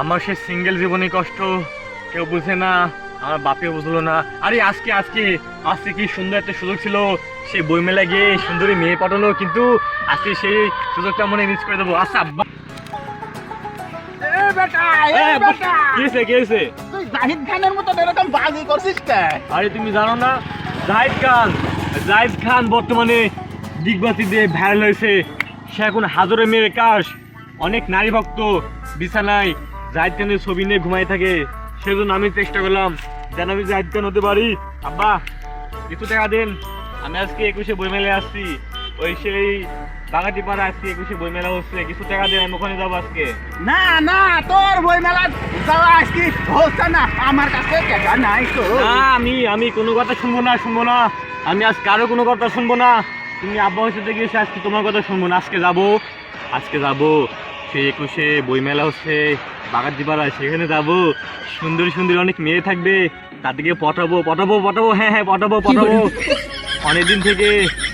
আমার সে সিঙ্গেল জীবনে কষ্ট কেউ বুঝে না আমার বাপে বুঝলো না। আরে আজকে আজকে আজকে কি সুন্দর একটা সুযোগ ছিল। সেই বই মেলা গিয়ে সুন্দরী মেয়ে পাঠানো কিন্তু আজকে সেই সুযোগটা মনে মিস করে দেবো। আচ্ছা জাহিদ খানের মতো এরকম বাজি করছিস আরে তুমি জানো না জাহিদ খান জাহিদ খান বর্তমানে দিগবাতি দিয়ে ভাইরাল হয়েছে। সে এখন হাজারে মেয়ের কাশ অনেক নারী ভক্ত বিছানায় জাহিদ খানের ছবি নিয়ে ঘুমাই থাকে সেজন্য আমি চেষ্টা করলাম যেন আমি জাহিদ খান হতে পারি। আব্বা কিছু টাকা দিন। আমি আজকে একুশে বই মেলে আসছি। ওই সেই বাগাতি পাড়া আজকে একুশে বই মেলা হচ্ছে। কিছু টাকা দিন আমি ওখানে যাব আজকে। না না তোর বই মেলা যাওয়া আজকে হচ্ছে না। আমার কাছে টাকা নাই তো। না আমি আমি কোনো কথা শুনব না শুনব না। আমি আজ কারও কোনো কথা শুনব না। তুমি আব্বা হচ্ছে গিয়েছে আজকে তোমার কথা শুনব না। আজকে যাব আজকে যাব। সেই একুশে বইমেলা হচ্ছে বাগাতিপাড়া সেখানে যাব। সুন্দর সুন্দর অনেক মেয়ে থাকবে। তাদেরকে পটাবো পটাবো পটাবো হ্যাঁ হ্যাঁ পটাবো পটাবো। অনেকদিন থেকে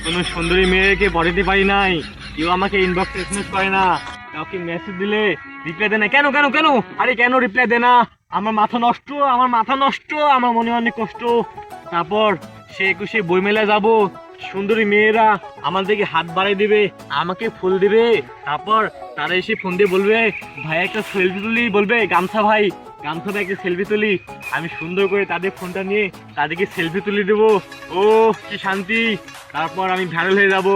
কোনো সুন্দরী মেয়েকে পটাতে পারি নাই। কেউ আমাকে ইনবক্স এসএমএস করে না। কাউকে মেসেজ দিলে রিপ্লাই দেয় না। কেন কেন কেন? আরে কেন রিপ্লাই দেয় না? আমার মাথা নষ্ট, আমার মাথা নষ্ট, আমার মনে অনেক কষ্ট। তারপর সে একুশে বইমেলা যাব। সুন্দরী মেয়েরা আমার দিকে হাত বাড়াই দিবে, আমাকে ফুল দিবে। তারপর তারা এসে ফোন দিয়ে বলবে, ভাই, একটা সেলফি তুলি, বলবে, গামছা ভাই গামছা ভাই, একটা সেলফি তুলি। আমি সুন্দর করে তাদের ফোনটা নিয়ে তাদেরকে সেলফি তুলে দেবো। ও, কি শান্তি। তারপর আমি ভাইরাল হয়ে যাব।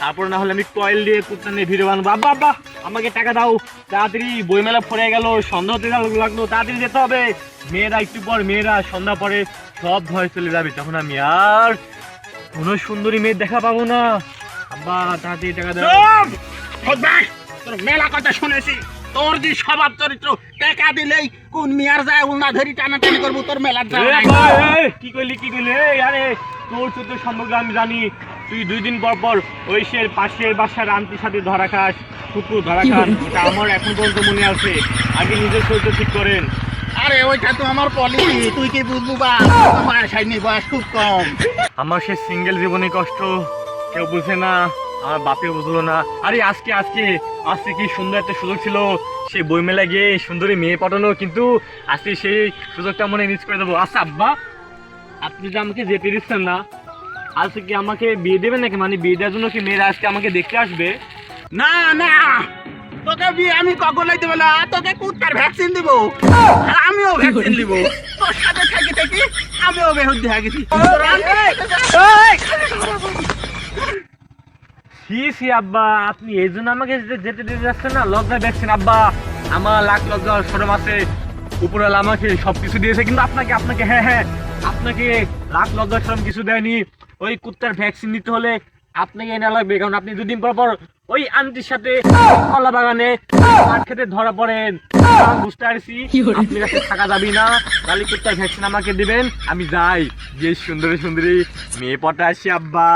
তারপর না হলে আমি কয়েল দিয়ে কুত্তা নিয়ে ভিডিও বানাবো। আব্বা আব্বা, আমাকে টাকা দাও। তাড়াতাড়ি বইমেলা পড়ে গেল, সন্ধ্যা হতে লাগল। তাড়াতাড়ি যেতে হবে। মেয়েরা একটু পর, মেয়েরা সন্ধ্যা পরে সব ভয় চলে যাবে। তখন আমি আর কোনো সুন্দরী মেয়ে দেখা পাবো না। আব্বা তাড়াতাড়ি টাকা দাও। তোর মেলা কথা শুনেছি। তোর যে স্বভাব চরিত্র টাকা দিলেই কোন মিয়ার যায় উলনা ধরি টানাটানি করব তোর এ, কি করলি কি করলি আরে তোর চোদ্দ সম্পর্কে আমি জানি। তুই দুই দিন পর পর ওই সে পাশের বাসার আন্টির সাথে ধরা খাস কুকুর ধরা খান এটা আমার এখন পর্যন্ত মনে আছে। আগে নিজের চরিত্র ঠিক করেন। আরে ওইটা তো আমার পলিসি তুই কি বুঝবু বা? আমার সাইনি বয়স খুব কম। আমার সে সিঙ্গেল জীবনে কষ্ট কেউ বুঝে না, আমার বাপে বুঝলো না। আরে আজকে আজকে আজকে কি সুন্দর একটা সুযোগ ছিল। সেই বইমেলা গিয়ে সুন্দরী মেয়ে পাঠানো কিন্তু আজকে সেই সুযোগটা মনে মিস করে দেবো। আচ্ছা আব্বা, আপনি যে আমাকে যেতে দিচ্ছেন না আজকে কি আমাকে বিয়ে দেবেন নাকি? মানে বিয়ে দেওয়ার জন্য কি মেয়েরা আজকে আমাকে দেখতে আসবে? না না! তোকে বিয়ে আমি কখন লাইতে বলা তোকে কুত্তার ভ্যাকসিন দিব। আর আমিও ভ্যাকসিন দিব। তোর সাথে থাকি থাকি, আমিও বেহুদ দেখা গেছি। সি আব্বা, আপনি এই জন্য আমাকে যেতে- দিতে যাচ্ছেন না? লজ্জা ভ্যাকসিন আব্বা। আমার লাখ লজ্জা সরম আছে। উপরওয়ালা আমাকে সব কিছু দিয়েছে, কিন্তু আপনাকে আপনাকে হ্যাঁ হ্যাঁ। আপনাকে লাখ লজ্জা, সরম কিছু দেয়নি। ওই কুত্তার ভ্যাকসিন নিতে হলে আপনাকে এনে লাগবে কারণ আপনি দুদিন পর পর ওই আন্টির সাথে কলা বাগানে পাট খেতে ধরা পড়েন। বুঝতে পারছি আপনি কাছে থাকা যাবি না। তাহলে কুত্তার ভ্যাকসিন আমাকে দিবেন? আমি যাই। যে সুন্দরী সুন্দরী মেয়ে পটা আসি আব্বা।